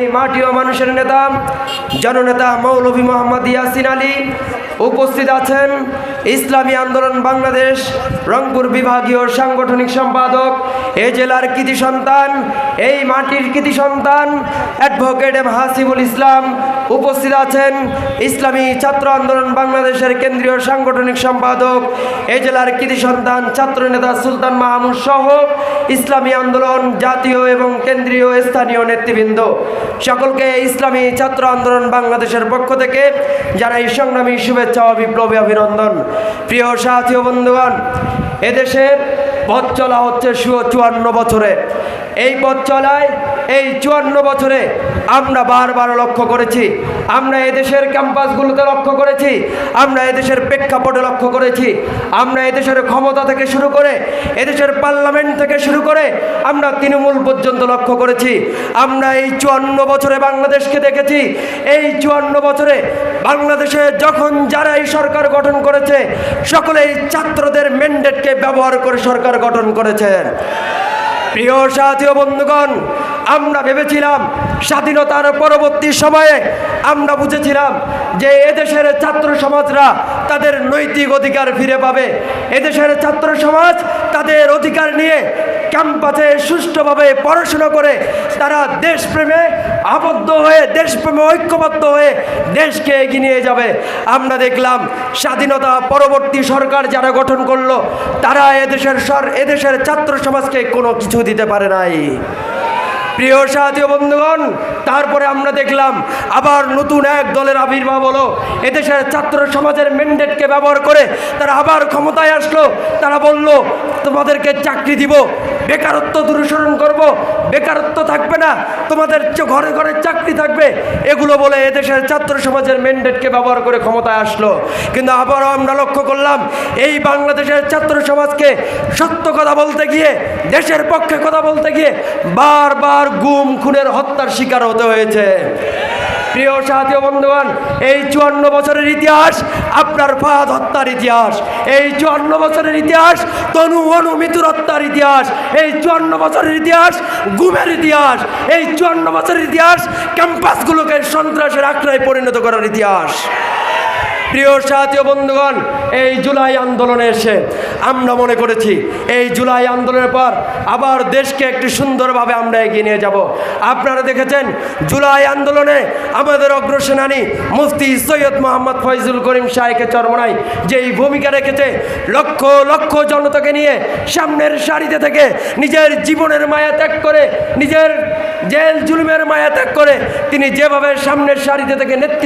এই মাটি ও মানুষের নেতা, জননেতা মৌলভী মোহাম্মদ ইয়াসিন আলী উপস্থিত আছেন। ইসলামী আন্দোলন বাংলাদেশ, রংপুর বিভাগীয় সাংগঠনিক সম্পাদক, এ জেলার কৃতি সন্তান, এই মাটির কৃতি সন্তান অ্যাডভোকেট এম হাসিবুল ইসলাম উপস্থিত আছেন। ইসলামী ছাত্র আন্দোলন বাংলাদেশের কেন্দ্রীয় সাংগঠনিক সম্পাদক, এ জেলার কৃতি সন্তান, ছাত্র নেতা সুলতান মাহমুদ সহ ইসলামী আন্দোলন জাতীয় এবং কেন্দ্রীয় স্থানীয় নেতৃবৃন্দ। সকলকে ইসলামী ছাত্র আন্দোলন বাংলাদেশের পক্ষ থেকে যারা এই সংগ্রামী শুভেচ্ছা ও বিপ্লবী অভিনন্দন। প্রিয় সাথী ও বন্ধুগণ এদেশের পথ চলা হচ্ছে চুয়ান্ন বছরে। এই পথ চলায় এই চুয়ান্ন বছরে আমরা বারবার লক্ষ্য করেছি, আমরা এদেশের ক্যাম্পাসগুলোতে লক্ষ্য করেছি, আমরা এদেশের প্রেক্ষাপটে লক্ষ্য করেছি, আমরা এদেশের ক্ষমতা থেকে শুরু করে এদেশের পার্লামেন্ট থেকে শুরু করে আমরা তৃণমূল পর্যন্ত লক্ষ্য করেছি। আমরা এই চুয়ান্ন বছরে বাংলাদেশকে দেখেছি, এই চুয়ান্ন বছরে বাংলাদেশে যখন যারা এই সরকার গঠন করেছে, সকলেই ছাত্রদের ম্যান্ডেটকে ব্যবহার করে সরকার গঠন করেছেন প্রিয় সাথী বন্ধুগণ আমরা ভেবেছিলাম স্বাধীনতার পরবর্তী সময়ে আমরা বুঝেছিলাম যে এদেশের ছাত্র সমাজরা তাদের নৈতিক অধিকার ফিরে পাবে। এদেশের ছাত্র সমাজ তাদের অধিকার নিয়ে ক্যাম্পাসে সুষ্ঠুভাবে পড়াশোনা করে তারা দেশপ্রেমে আবদ্ধ হয়ে, দেশপ্রেমে ঐক্যবদ্ধ হয়ে দেশকে এগিয়ে নিয়ে যাবে। আমরা দেখলাম স্বাধীনতা পরবর্তী সরকার যারা গঠন করল, তারা এদেশের সর, এদেশের ছাত্র সমাজকে কোনো কিছু দিতে পারে নাই। প্রিয় সাথী বন্ধুগণ, তারপরে আমরা দেখলাম আবার নতুন এক দলের আবির্ভাব হলো। এদেশের ছাত্র সমাজের ম্যান্ডেটকে ব্যবহার করে তারা আবার ক্ষমতায় আসলো। তারা বলল, তোমাদেরকে চাকরি দিব, বেকারত্ব দূরীকরণ করব, বেকারত্ব থাকবে না, তোমাদের ঘরে ঘরে চাকরি থাকবে। এগুলো বলে এদেশের ছাত্র সমাজের ম্যান্ডেটকে ব্যবহার করে ক্ষমতায় আসলো। কিন্তু আবারও আমরা লক্ষ্য করলাম, এই বাংলাদেশের ছাত্র সমাজকে সত্য কথা বলতে গিয়ে, দেশের পক্ষে কথা বলতে গিয়ে বারবার গুম, খুনের হত্যার শিকার হতে হয়েছে। প্রিয় সাহায্য বন্ধুগণ, এই চুয়ান্ন বছরের ইতিহাস আপনার ফাহাদ হত্যার ইতিহাস। এই চুয়ান্ন বছরের ইতিহাস তনু অনু মিতুর হত্যার ইতিহাস। এই চুয়ান্ন বছরের ইতিহাস গুমের ইতিহাস। এই চুয়ান্ন বছরের ইতিহাস ক্যাম্পাসগুলোকে সন্ত্রাসের আখড়ায় পরিণত করার ইতিহাস। প্রিয় সাথী বন্ধুগণ, এই জুলাই আন্দোলনে এসে আমরা মনে করেছি, এই জুলাই আন্দোলনের পর আবার দেশকে একটি সুন্দরভাবে আমরা এগিয়ে নিয়ে যাব। আপনারা দেখেছেন, জুলাই আন্দোলনে আমাদের অগ্রসেনানী মুফতি সৈয়দ মোহাম্মদ ফয়জুল করিম শাহকে চরমনাই যেই ভূমিকা রেখেছে, লক্ষ লক্ষ জনতাকে নিয়ে সামনের সারিতে থেকে নিজের জীবনের মায়া ত্যাগ করে, নিজের জেল জুলুমের মায়া ত্যাগ করে তিনি যেভাবে সামনের সারিতে থেকে নেতৃত্ব